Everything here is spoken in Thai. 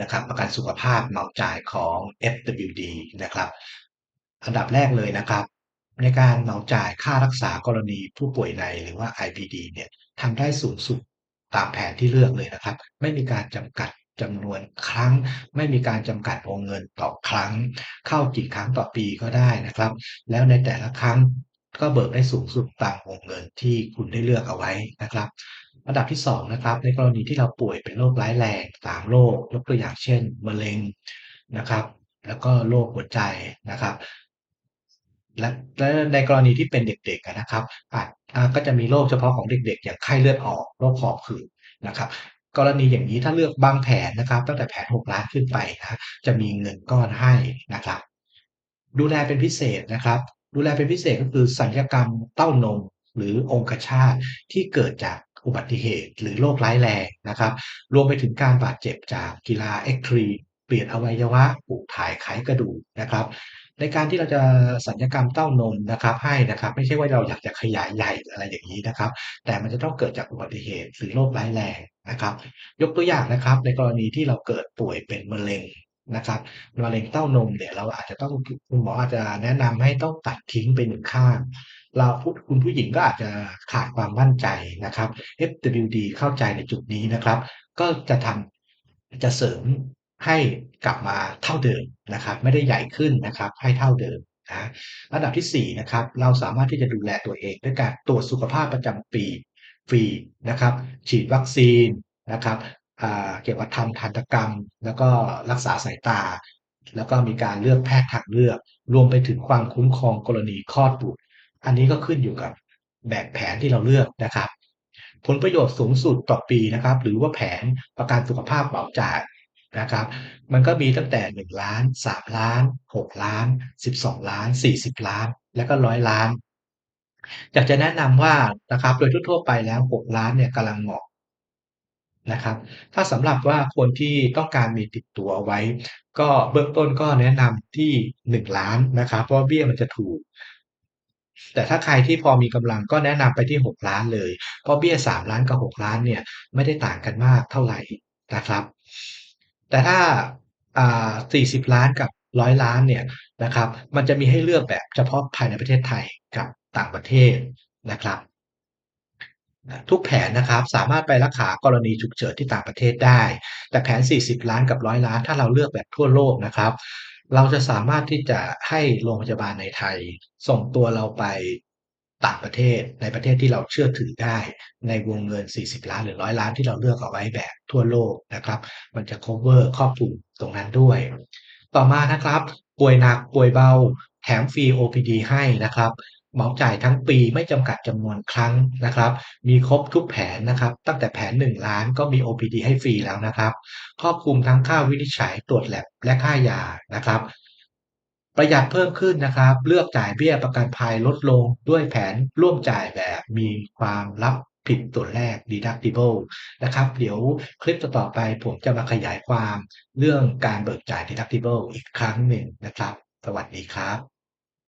นะครับประกันสุขภาพเหมาจ่ายของ FWD นะครับอันดับแรกเลยนะครับ ในการเหมาจ่ายค่ารักษากรณีผู้ป่วยในหรือว่า IPD เนี่ยทำได้สูงสุดตามแผนที่เลือกเลยนะครับ ไม่มีการจำกัดจำนวนครั้ง ไม่มีการจำกัดวงเงินต่อครั้ง เข้ากี่ครั้งต่อปีก็ได้นะครับ แล้วในแต่ละครั้งก็เบิกได้สูงสุดตามวงเงินที่คุณได้เลือกเอาไว้นะครับ อันดับที่2นะครับในกรณีที่เราป่วยเป็นโรคร้ายแรงตามโรคยกตัวอย่างเช่นมะเร็งนะครับ แล้วก็โรคหัวใจนะครับ และและในกรณีที่เป็นเด็กๆนะครับอาจก็จะมีโรคเฉพาะของเด็ก ๆ อย่างไข้เลือดออกโรคหอบหืดนะครับ กรณีอย่างนี้ถ้าเลือกบางแผนนะครับ ตั้งแต่แผน 6 ล้านขึ้นไปนะจะมีเงินก้อนให้นะครับ ดูแลเป็นพิเศษนะครับ ดูแลเป็นพิเศษก็คือสัญญกรรมเต้านมหรือองคชาตที่เกิดจาก อุบัติเหตุ หรือโรคร้ายแรงนะครับ รวมไปถึงการบาดเจ็บจากกีฬาเอ็กตรีเปลี่ยนอวัยวะปลูกถ่ายไขกระดูกนะครับในการที่เราจะสัญญกรรมเต้านมนะครับให้นะครับ ไม่ใช่ว่าเราอยากจะขยายใหญ่อะไรอย่างนี้นะครับ แต่มันจะต้องเกิดจากอุบัติเหตุหรือโรคร้ายแรงนะครับ ยกตัวอย่างนะครับ ในกรณีที่เราเกิดป่วยเป็นมะเร็งนะครับมะเร็งเต้านมเนี่ยเราอาจจะต้องคุณหมออาจจะแนะนำให้ต้องตัดทิ้งไปหนึ่งข้าง เราพูดคุณผู้หญิงก็อาจจะขาดความมั่นใจนะครับ FWD เข้าใจในจุดนี้นะครับ ก็จะทำจะเสริมให้กลับมาเท่าเดิมนะครับ ไม่ได้ใหญ่ขึ้นนะครับ ให้เท่าเดิมนะอันดับที่4นะครับเราสามารถที่จะดูแลตัวเองด้วยการตรวจสุขภาพประจำปีฟรีนะครับ ฉีดวัคซีนนะครับเกี่ยวกับทำทันตกรรม แล้วก็รักษาสายตา แล้วก็มีการเลือกแพทย์ทางเลือก รวมไปถึงความคุ้มครองกรณีคลอดบุตร อันนี้ก็ขึ้นอยู่กับแบบแผนที่เราเลือกนะครับ ผลประโยชน์สูงสุดต่อปีนะครับ หรือว่าแผนประกันสุขภาพเหมาจ่ายนะครับ มันก็มีตั้งแต่ 1 ล้าน 3 ล้าน 6 ล้าน 12 ล้าน 40 ล้าน และก็ร้อยล้าน อยากจะแนะนำว่านะครับโดยทั่วไปแล้ว 6 ล้านเนี่ยกำลังเหมาะนะครับ ถ้าสำหรับว่าคนที่ต้องการมีติดตัวไว้ ก็เบื้องต้นก็แนะนำที่ 1 ล้านนะครับ เพราะเบี้ยมันจะถูก แต่ถ้าใครที่พอมีกำลังก็แนะนำไปที่ 6 ล้านเลย เพราะเบี้ย 3 ล้านกับ 6 ล้านเนี่ยไม่ได้ต่างกันมากเท่าไหร่นะครับ แต่ถ้าอ่า40ล้านกับ100ล้านเนี่ยนะครับ มันจะมีให้เลือกแบบเฉพาะภายในประเทศไทยกับต่างประเทศนะครับ ทุกแผนนะครับสามารถไปรักษากรณีฉุกเฉินที่ต่างประเทศได้ แต่แผน 40 ล้านกับ100ล้าน ถ้าเราเลือกแบบทั่วโลกนะครับ เราจะสามารถที่จะให้โรงพยาบาลในไทย ส่งตัวเราไปต่างประเทศในประเทศที่เราเชื่อถือได้ในวงเงิน 40 ล้านหรือ100ล้านที่เราเลือกเอาไว้แบบทั่วโลกนะครับ มันจะ cover ครอบคลุมตรงนั้นด้วย ต่อมานะครับ ป่วยหนักป่วยเบา แถมฟรี OPD ให้นะครับ เหมาจ่ายทั้งปีไม่จำกัดจำนวนครั้งนะครับ มีครบทุกแผนนะครับ ตั้งแต่แผน 1 ล้านก็มี OPD ให้ฟรีแล้วนะครับ ครอบคลุมทั้งค่าวินิจฉัยตรวจแลบและค่ายานะครับ ประหยัดเพิ่มขึ้นนะครับ เลือกจ่ายเบี้ยประกันภัยลดลงด้วยแผนร่วมจ่ายแบบมีความรับผิดส่วนแรก deductible นะครับ เดี๋ยวคลิปต่อไปผมจะมาขยายความเรื่องการเบิกจ่าย deductible อีกครั้งหนึ่งนะครับ สวัสดีครับ